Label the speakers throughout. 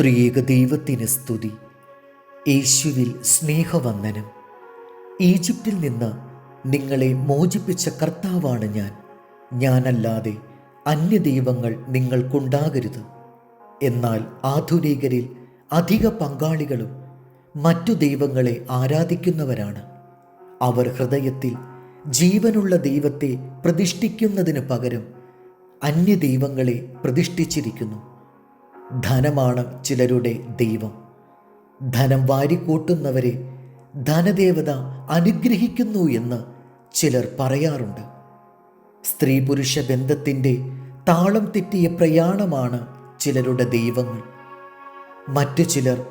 Speaker 1: ത്രിയേക ദൈവത്തിന് സ്തുതി. യേശുവിൽ സ്നേഹവന്ദനം. ഈജിപ്തിൽ നിന്ന് നിങ്ങളെ മോചിപ്പിച്ച കർത്താവാണ് ഞാൻ. ഞാനല്ലാതെ അന്യദൈവങ്ങൾ നിങ്ങൾക്കുണ്ടാകരുത്. എന്നാൽ ആധുനികരിൽ അധിക പങ്കാളികളും മറ്റു ദൈവങ്ങളെ ആരാധിക്കുന്നവരാണ്. അവർ ഹൃദയത്തിൽ ജീവനുള്ള ദൈവത്തെ പ്രതിഷ്ഠിക്കുന്നതിന് പകരം അന്യദൈവങ്ങളെ പ്രതിഷ്ഠിച്ചിരിക്കുന്നു. ധനമാണ് ചിലരുടെ ദൈവം. ധനം വാരിക്കൂട്ടുന്നവരെ ധനദേവത അനുഗ്രഹിക്കുന്നു എന്ന് ചിലർ പറയാറുണ്ട്. സ്ത്രീ പുരുഷ ബന്ധത്തിന്റെ താളം തെറ്റിയ പ്രയാണമാണ് ചിലരുടെ ദൈവങ്ങൾ. മറ്റു ചിലർ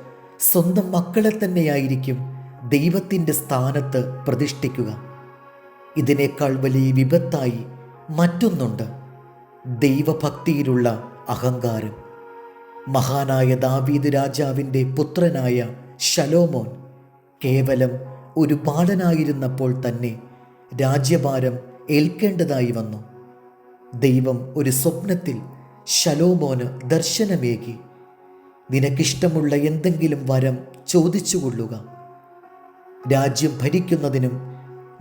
Speaker 1: സ്വന്തം മക്കളെ തന്നെയായിരിക്കും ദൈവത്തിന്റെ സ്ഥാനത്ത് പ്രതിഷ്ഠിക്കുക. ഇതിനേക്കാൾ വലിയ വിപത്തായി മറ്റൊന്നുണ്ട് ദൈവഭക്തിയിലുള്ള അഹങ്കാരം. മഹാനായ ദാവീദ് രാജാവിന്റെ പുത്രനായ ഷലോമോൻ കേവലം ഒരു ബാലനായിരുന്നപ്പോൾ തന്നെ രാജ്യഭാരം ഏൽക്കേണ്ടതായി വന്നു. ദൈവം ഒരു സ്വപ്നത്തിൽ ശലോമോന് ദർശനമേകി. നിനക്കിഷ്ടമുള്ള എന്തെങ്കിലും വരം ചോദിച്ചുകൊള്ളുക. രാജ്യം ഭരിക്കുന്നതിനും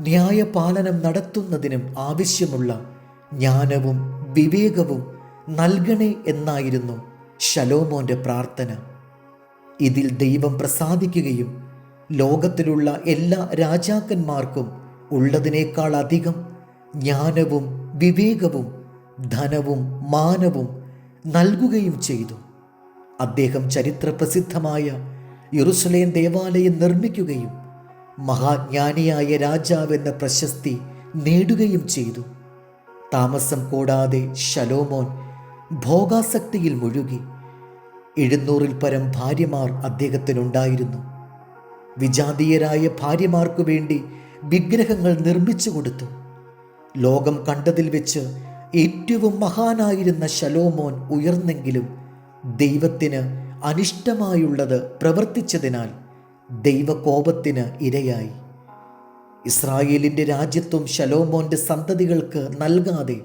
Speaker 1: ന്യായപാലനം നടത്തുന്നതിനും ആവശ്യമുള്ള ജ്ഞാനവും വിവേകവും നൽകണേ എന്നായിരുന്നു ശലോമോന്റെ പ്രാർത്ഥന. ഇതിൽ ദൈവം പ്രസാദിക്കുകയും ലോകത്തിലുള്ള എല്ലാ രാജാക്കന്മാർക്കും ഉള്ളതിനേക്കാൾ അധികം ജ്ഞാനവും വിവേകവും ധനവും മാനവും നൽകുകയും ചെയ്തു. അദ്ദേഹം ചരിത്രപ്രസിദ്ധമായ യെറുസലേം ദേവാലയം നിർമ്മിക്കുകയും മഹാജ്ഞാനിയായ രാജാവെന്ന പ്രശസ്തി നേടുകയും ചെയ്തു. താമസം കൂടാതെ ശലോമോൻ ഭോഗാസക്തിയിൽ മുഴുകി. എഴുന്നൂറിൽ പരം ഭാര്യമാർ അദ്ദേഹത്തിനുണ്ടായിരുന്നു. വിജാതീയരായ ഭാര്യമാർക്കു വേണ്ടി വിഗ്രഹങ്ങൾ നിർമ്മിച്ചു കൊടുത്തു. ലോകം കണ്ടതിൽ വെച്ച് ഏറ്റവും മഹാനായിരുന്ന ശലോമോൻ ഉയർന്നെങ്കിലും ദൈവത്തിന് അനിഷ്ടമായുള്ളത് പ്രവർത്തിച്ചതിനാൽ ദൈവകോപത്തിന് ഇരയായി. ഇസ്രായേലിന്റെ രാജ്യത്വം ശലോമോന്റെ സന്തതികൾക്ക് നൽകാതെ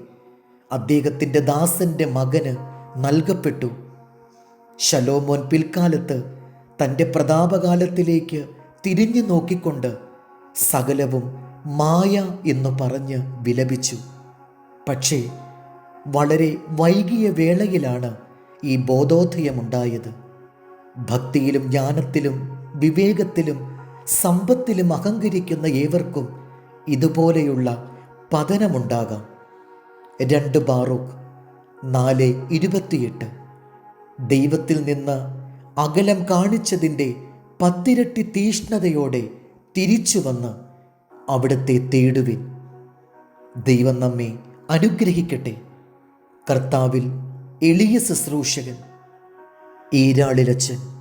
Speaker 1: അദ്ദേഹത്തിന്റെ ദാസന്റെ മകന് നൽകപ്പെട്ടു. ശലോമോൻ പിൽക്കാലത്ത് തന്റെ പ്രതാപകാലത്തിലേക്ക് തിരിഞ്ഞു നോക്കിക്കൊണ്ട് സകലവും മായ എന്ന് പറഞ്ഞ് വിലപിച്ചു. പക്ഷേ വളരെ വൈകിയ വേളയിലാണ് ഈ ബോധോദയമുണ്ടായത്. ഭക്തിയിലും ജ്ഞാനത്തിലും വിവേകത്തിലും സമ്പത്തിലും അഹങ്കരിക്കുന്ന ഏവർക്കും ഇതുപോലെയുള്ള പതനമുണ്ടാകാം. രണ്ട് ബാറൂഖ് നാല് ഇരുപത്തിയെട്ട്. ദൈവത്തിൽ നിന്ന് അകലം കാണിച്ചതിന്റെ പത്തിരട്ടി തീഷ്ണതയോടെ തിരിച്ചു വന്ന് അവിടുത്തെ തേടുവിൻ. ദൈവം നമ്മെ അനുഗ്രഹിക്കട്ടെ. കർത്താവിൽ എളിയ ശുശ്രൂഷകൻ ഈരാളിലച്ചൻ